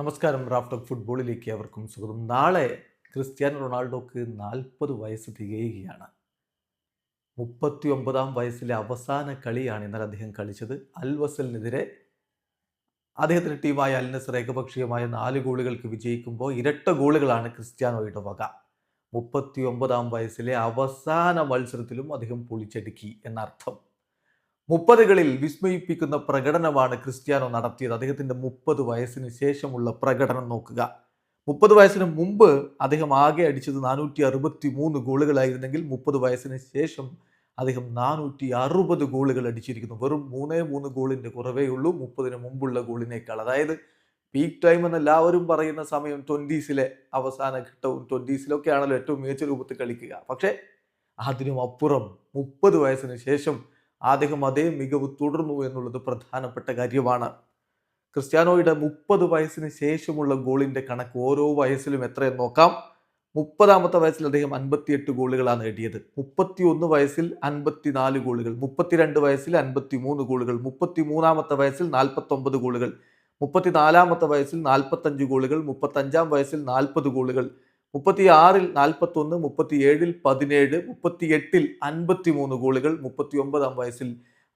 നമസ്കാരം. റാഫ്റ്റോക്ക് ഫുട്ബോളിലേക്ക് അവർക്കും സ്വാഗതം. നാളെ ക്രിസ്ത്യാനോ റൊണാൾഡോക്ക് നാൽപ്പത് വയസ്സ് തികയുകയാണ്. മുപ്പത്തി ഒമ്പതാം വയസ്സിലെ അവസാന കളിയാണ് ഇന്നലെ അദ്ദേഹം കളിച്ചത്. അൽവസലിനെതിരെ അദ്ദേഹത്തിന്റെ ടീമായ അൽ നസർ ഏകപക്ഷീയമായ നാല് ഗോളുകൾക്ക് വിജയിക്കുമ്പോൾ ഇരട്ട ഗോളുകളാണ് ക്രിസ്ത്യാനോയുടെ വക. മുപ്പത്തി ഒമ്പതാം വയസ്സിലെ അവസാന മത്സരത്തിലും അദ്ദേഹം പൊളിച്ചടുക്കി എന്നർത്ഥം. മുപ്പതുകളിൽ വിസ്മയിപ്പിക്കുന്ന പ്രകടനമാണ് ക്രിസ്ത്യാനോ നടത്തിയത്. അദ്ദേഹത്തിന്റെ മുപ്പത് വയസ്സിന് ശേഷമുള്ള പ്രകടനം നോക്കുക. മുപ്പത് വയസ്സിന് മുമ്പ് അദ്ദേഹം ആകെ അടിച്ചത് നാനൂറ്റി അറുപത്തി മൂന്ന് ഗോളുകളായിരുന്നെങ്കിൽ മുപ്പത് വയസ്സിന് ശേഷം അദ്ദേഹം നാനൂറ്റി അറുപത് ഗോളുകൾ അടിച്ചിരിക്കുന്നു. വെറും മൂന്നേ മൂന്ന് ഗോളിന്റെ കുറവേ ഉള്ളൂ. മുപ്പതിന് മുമ്പുള്ള ഗോളിനേക്കാൾ. അതായത് പീക്ക് ടൈം എന്ന് എല്ലാവരും പറയുന്ന സമയം ട്വന്റീസിലെ അവസാന ഘട്ടവും ട്വന്റീസിലൊക്കെ ആണല്ലോ ഏറ്റവും മികച്ച രൂപത്തിൽ കളിക്കുക. പക്ഷേ അതിനും അപ്പുറം മുപ്പത് വയസ്സിന് ശേഷം അദ്ദേഹം അതേ മികവ് തുടർന്നു എന്നുള്ളത് പ്രധാനപ്പെട്ട കാര്യമാണ്. ക്രിസ്ത്യാനോയുടെ മുപ്പത് വയസ്സിന് ശേഷമുള്ള ഗോളിന്റെ കണക്ക് ഓരോ വയസ്സിലും എത്രയെന്ന് നോക്കാം. മുപ്പതാമത്തെ വയസ്സിൽ അദ്ദേഹം അൻപത്തിയെട്ട് ഗോളുകളാണ് നേടിയത്. മുപ്പത്തി ഒന്ന് വയസ്സിൽ അൻപത്തിനാല് ഗോളുകൾ മുപ്പത്തിരണ്ട് വയസ്സിൽ അൻപത്തി മൂന്ന് ഗോളുകൾ മുപ്പത്തി മൂന്നാമത്തെ വയസ്സിൽ നാൽപ്പത്തൊമ്പത് ഗോളുകൾ മുപ്പത്തിനാലാമത്തെ വയസ്സിൽ നാൽപ്പത്തഞ്ച് ഗോളുകൾ മുപ്പത്തഞ്ചാം വയസ്സിൽ നാൽപ്പത് ഗോളുകൾ മുപ്പത്തി ആറിൽ നാൽപ്പത്തൊന്ന് മുപ്പത്തി ഏഴിൽ പതിനേഴ് മുപ്പത്തി എട്ടിൽ അൻപത്തി മൂന്ന് ഗോളുകൾ മുപ്പത്തി ഒമ്പതാം വയസ്സിൽ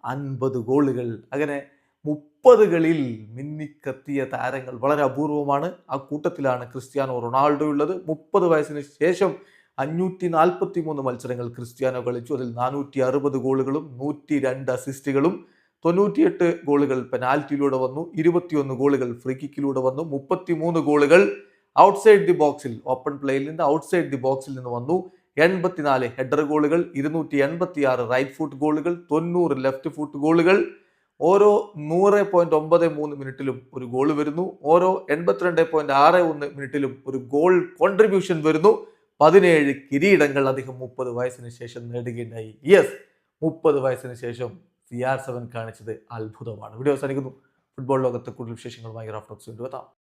അൻപത് ഗോളുകൾ. അങ്ങനെ മുപ്പതുകളിൽ മിന്നിക്കത്തിയ താരങ്ങൾ വളരെ അപൂർവമാണ്. ആ കൂട്ടത്തിലാണ് ക്രിസ്ത്യാനോ റൊണാൾഡോ ഉള്ളത്. മുപ്പത് വയസ്സിന് ശേഷം അഞ്ഞൂറ്റി നാൽപ്പത്തി മൂന്ന് മത്സരങ്ങൾ ക്രിസ്ത്യാനോ കളിച്ചു. അതിൽ നാനൂറ്റി അറുപത് ഗോളുകളും നൂറ്റി രണ്ട് അസിസ്റ്റുകളും തൊണ്ണൂറ്റിയെട്ട് ഗോളുകൾ പെനാൽറ്റിയിലൂടെ വന്നു ഇരുപത്തിയൊന്ന് ഗോളുകൾ ഫ്രീ കിക്കിലൂടെ വന്നു മുപ്പത്തി മൂന്ന് ഗോളുകൾ ഔട്ട്സൈഡ് ദി ബോക്സിൽ ഓപ്പൺ പ്ലേയിൽ നിന്ന് ഔട്ട്സൈഡ് ദി ബോക്സിൽ നിന്ന് വന്നു. എൺപത്തിനാല് ഹെഡർ ഗോളുകൾ ഇരുന്നൂറ്റി എൺപത്തി ആറ് റൈറ്റ് ഫുട്ട് ഗോളുകൾ തൊണ്ണൂറ് ലെഫ്റ്റ് ഫുട്ട് ഗോളുകൾ. ഓരോ നൂറ് പോയിന്റ് ഒമ്പത് മൂന്ന് മിനിറ്റിലും ഒരു ഗോൾ വരുന്നു. ഓരോ എൺപത്തിരണ്ട് പോയിന്റ് ആറ് ഒന്ന് മിനിറ്റിലും ഒരു ഗോൾ കോൺട്രിബ്യൂഷൻ വരുന്നു. പതിനേഴ് കിരീടങ്ങൾ അധികം മുപ്പത് വയസ്സിന് ശേഷം നേടുകയുണ്ടായി. യെസ് മുപ്പത് വയസ്സിന് ശേഷം സി ആർ സെവൻ കാണിച്ചത് അത്ഭുതമാണ്. വീഡിയോ അവസാനിക്കുന്നു. ഫുട്ബോൾ ലോകത്തെ കൂടുതൽ വിശേഷങ്ങളുമായി റാഫ്റ്റോക്സ് കൊണ്ടുവെത്താം